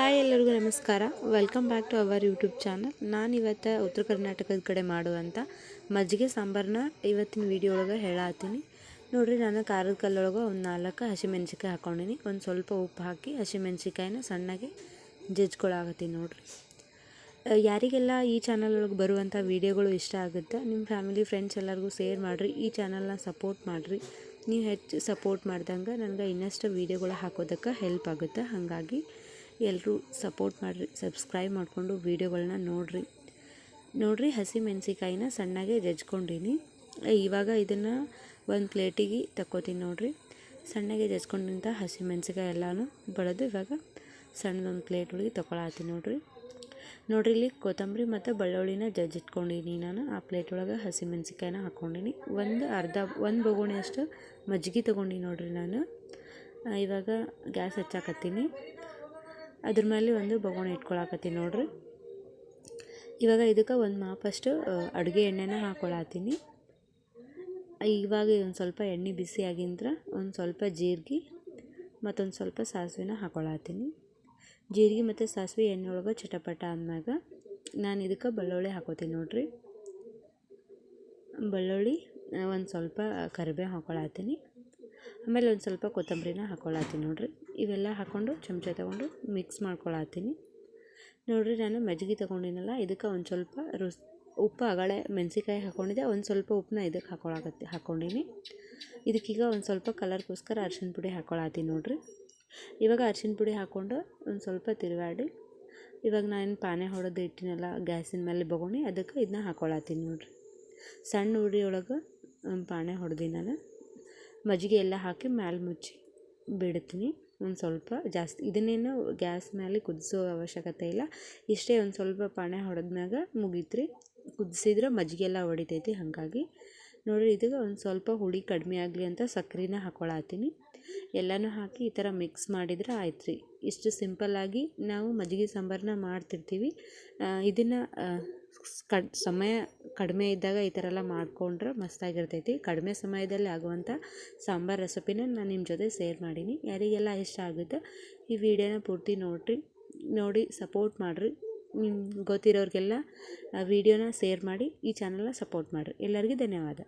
Hi ಎಲ್ಲರಿಗೂ ನಮಸ್ಕಾರ. Welcome back to our YouTube channel ನಾನು ಇವತ್ತು ಉತ್ತರ ಕರ್ನಾಟಕದ ಕಡೆ ಮಾಡುವಂಥ ಮಜ್ಜಿಗೆ ಸಾಂಬಾರನ್ನ ಇವತ್ತಿನ ವಿಡಿಯೋ ಒಳಗೆ ಹೇಳತ್ತೀನಿ ನೋಡಿರಿ, ನಾನು ಖಾರದ ಕಲ್ಲೊಳಗೆ ಒಂದು ನಾಲ್ಕು ಹಸಿಮೆಣ್ಸಿಕಾಯಿ ಹಾಕೊಂಡಿನಿ. ಒಂದು ಸ್ವಲ್ಪ ಉಪ್ಪು ಹಾಕಿ ಹಸಿಮೆಣ್ಸಿಕಾಯಿನ ಸಣ್ಣಗೆ ಜಜ್ಕೊಳಾಗತ್ತೀನಿ ನೋಡಿರಿ. ಯಾರಿಗೆಲ್ಲ ಈ ಚಾನಲ್ ಒಳಗೆ ಬರುವಂಥ ವೀಡಿಯೋಗಳು ಇಷ್ಟ ಆಗುತ್ತೆ ನಿಮ್ಮ ಫ್ಯಾಮಿಲಿ ಫ್ರೆಂಡ್ಸ್ ಎಲ್ಲರಿಗೂ ಶೇರ್ ಮಾಡಿರಿ. ಈ ಚಾನಲ್ನ ಸಪೋರ್ಟ್ ಮಾಡಿರಿ. ನೀವು ಹೆಚ್ಚು ಸಪೋರ್ಟ್ ಮಾಡ್ದಂಗೆ ನನಗೆ ಇನ್ನಷ್ಟು ವೀಡಿಯೋಗಳು ಹಾಕೋದಕ್ಕೆ ಹೆಲ್ಪ್ ಆಗುತ್ತೆ. ಹಾಗಾಗಿ ಎಲ್ಲರೂ ಸಪೋರ್ಟ್ ಮಾಡಿರಿ, ಸಬ್ಸ್ಕ್ರೈಬ್ ಮಾಡಿಕೊಂಡು ವೀಡಿಯೋಗಳನ್ನ ನೋಡಿರಿ. ನೋಡಿರಿ ಹಸಿ ಮೆಣಸಿಕಾಯಿನ ಸಣ್ಣಗೆ ಜಜ್ಕೊಂಡೀನಿ. ಇವಾಗ ಇದನ್ನು ಒಂದು ಪ್ಲೇಟಿಗೆ ತಕ್ಕೋತೀನಿ ನೋಡಿರಿ. ಸಣ್ಣಗೆ ಜಜ್ಕೊಂಡಿಂತ ಹಸಿ ಮೆಣಸಿಕಾಯಿ ಎಲ್ಲನೂ ಬಳದು ಇವಾಗ ಸಣ್ಣದೊಂದು ಪ್ಲೇಟ್ ಒಳಗೆ ತೊಗೊಳತ್ತೀನಿ ನೋಡಿರಿ. ನೋಡಿರಿ ಇಲ್ಲಿ ಕೊತ್ತಂಬರಿ ಮತ್ತು ಬೆಳ್ಳುಳ್ಳಿನ ಜಜ್ಜಿಟ್ಕೊಂಡಿನಿ ನಾನು. ಆ ಪ್ಲೇಟ್ ಒಳಗೆ ಹಸಿ ಮೆಣಸಿಕಾಯಿನ ಹಾಕ್ಕೊಂಡಿನಿ ಒಂದು ಅರ್ಧ, ಒಂದು ಬೊಗೋಣಿಯಷ್ಟು ಮಜ್ಜಿಗೆ ತೊಗೊಂಡಿನಿ ನೋಡಿರಿ ನಾನು. ಇವಾಗ ಗ್ಯಾಸ್ ಹಚ್ಚಾಕತ್ತೀನಿ. ಅದ್ರ ಮೇಲೆ ಒಂದು ಬೊಗಣಿ ಇಟ್ಕೊಳಕತ್ತೀನಿ ನೋಡ್ರಿ. ಇವಾಗ ಇದಕ್ಕೆ ಒಂದು ಮಾಪಷ್ಟು ಅಡುಗೆ ಎಣ್ಣೆನ ಹಾಕ್ಕೊಳತ್ತೀನಿ ಇವಾಗ ಒಂದು ಸ್ವಲ್ಪ ಎಣ್ಣೆ ಬಿಸಿ ಆಗಿಂದ್ರ ಒಂದು ಸ್ವಲ್ಪ ಜೀರಿಗೆ ಮತ್ತೊಂದು ಸ್ವಲ್ಪ ಸಾಸಿವೆನ ಹಾಕ್ಕೊಳತ್ತೀನಿ ಜೀರಿಗೆ ಮತ್ತು ಸಾಸಿವೆ ಎಣ್ಣೆ ಒಳಗೆ ಚಟಪಟ ಅಂದಾಗ ನಾನು ಇದಕ್ಕೆ ಬೆಳ್ಳುಳ್ಳಿ ಹಾಕೋತೀನಿ ನೋಡ್ರಿ. ಬೆಳ್ಳುಳ್ಳಿ ಒಂದು ಸ್ವಲ್ಪ ಕರಿಬೇವು ಹಾಕ್ಕೊಳತ್ತೀನಿ ಆಮೇಲೆ ಒಂದು ಸ್ವಲ್ಪ ಕೊತ್ತಂಬರಿನ ಹಾಕ್ಕೊಳತ್ತೀನಿ ನೋಡಿರಿ. ಇವೆಲ್ಲ ಹಾಕ್ಕೊಂಡು ಚಮಚ ತೊಗೊಂಡು ಮಿಕ್ಸ್ ಮಾಡ್ಕೊಳತ್ತೀನಿ. ನೋಡಿರಿ ನಾನು ಮಜ್ಜಿಗೆ ತೊಗೊಂಡಿನಲ್ಲ, ಇದಕ್ಕೆ ಒಂದು ಸ್ವಲ್ಪ ರುಸ್ ಉಪ್ಪು ಅಗಳೆ ಮೆಣಸಿಕಾಯಿ ಹಾಕ್ಕೊಂಡಿದ್ದೆ ಒಂದು ಸ್ವಲ್ಪ ಉಪ್ಪನ್ನ ಇದಕ್ಕೆ ಹಾಕ್ಕೊಳಕತ್ತಿ ಹಾಕ್ಕೊಂಡಿನಿ ಇದಕ್ಕೀಗ ಒಂದು ಸ್ವಲ್ಪ ಕಲರ್ಗೋಸ್ಕರ ಅರ್ಶಿನ ಪುಡಿ ಹಾಕ್ಕೊಳತ್ತೀನಿ ನೋಡಿರಿ. ಇವಾಗ ಅರ್ಶಿನ ಪುಡಿ ಹಾಕ್ಕೊಂಡು ಒಂದು ಸ್ವಲ್ಪ ತಿರುಗಾಡಿ, ಇವಾಗ ನಾನು ಪಾನೆ ಹೊಡೆದು ಇಟ್ಟಿನಲ್ಲ ಗ್ಯಾಸಿನ ಮೇಲೆ ಬಗೊಂಡು ಅದಕ್ಕೆ ಇದನ್ನ ಹಾಕ್ಕೊಳತ್ತೀನಿ ನೋಡಿರಿ. ಸಣ್ಣ ಉರಿ ಒಳಗೆ ಪಾನೆ ನಾನು ಮಜ್ಜಿಗೆ ಎಲ್ಲ ಹಾಕಿ ಮ್ಯಾಲೆ ಮುಚ್ಚಿ ಬಿಡ್ತೀನಿ. ಒಂದು ಸ್ವಲ್ಪ ಜಾಸ್ತಿ, ಇದನ್ನೇನು ಗ್ಯಾಸ್ ಮೇಲೆ ಕುದಿಸೋ ಅವಶ್ಯಕತೆ ಇಲ್ಲ. ಇಷ್ಟೇ ಒಂದು ಸ್ವಲ್ಪ ಪಾನೆ ಹೊಡೆದ್ಮ್ಯಾಗ ಮುಗೀತು ರೀ ಕುದಿಸಿದ್ರೆ ಮಜ್ಜಿಗೆ ಎಲ್ಲ ಹೊಡಿತೈತಿ ಹಾಗಾಗಿ. ನೋಡಿರಿ ಇದಕ್ಕೆ ಒಂದು ಸ್ವಲ್ಪ ಹುಳಿ ಕಡಿಮೆ ಆಗಲಿ ಅಂತ ಸಕ್ಕರೆನ ಹಾಕ್ಕೊಳತ್ತೀನಿ ಎಲ್ಲನೂ ಹಾಕಿ ಈ ಥರ ಮಿಕ್ಸ್ ಮಾಡಿದ್ರೆ ಆಯ್ತು ರೀ ಇಷ್ಟು ಸಿಂಪಲ್ಲಾಗಿ ನಾವು ಮಜ್ಜಿಗೆ ಸಾಂಬಾರನ್ನ ಮಾಡ್ತಿರ್ತೀವಿ. ಇದನ್ನು ಕಡ್, ಸಮಯ ಕಡಿಮೆ ಇದ್ದಾಗ ಈ ಥರ ಎಲ್ಲ ಮಾಡಿಕೊಂಡ್ರೆ ಮಸ್ತಾಗಿರ್ತೈತಿ. ಕಡಿಮೆ ಸಮಯದಲ್ಲಿ ಆಗುವಂಥ ಸಾಂಬಾರು ರೆಸಿಪಿನ ನಾನು ನಿಮ್ಮ ಜೊತೆ ಶೇರ್ ಮಾಡೀನಿ. ಯಾರಿಗೆಲ್ಲ ಇಷ್ಟ ಆಗುತ್ತೆ ಈ ವಿಡಿಯೋನ ಪೂರ್ತಿ ನೋಡಿರಿ, ನೋಡಿ, ಸಪೋರ್ಟ್ ಮಾಡಿರಿ. ಗೊತ್ತಿರೋರಿಗೆಲ್ಲ ವಿಡಿಯೋನ ಶೇರ್ ಮಾಡಿ, ಈ ಚಾನಲ್ನ ಸಪೋರ್ಟ್ ಮಾಡಿರಿ. ಎಲ್ಲರಿಗೂ ಧನ್ಯವಾದ.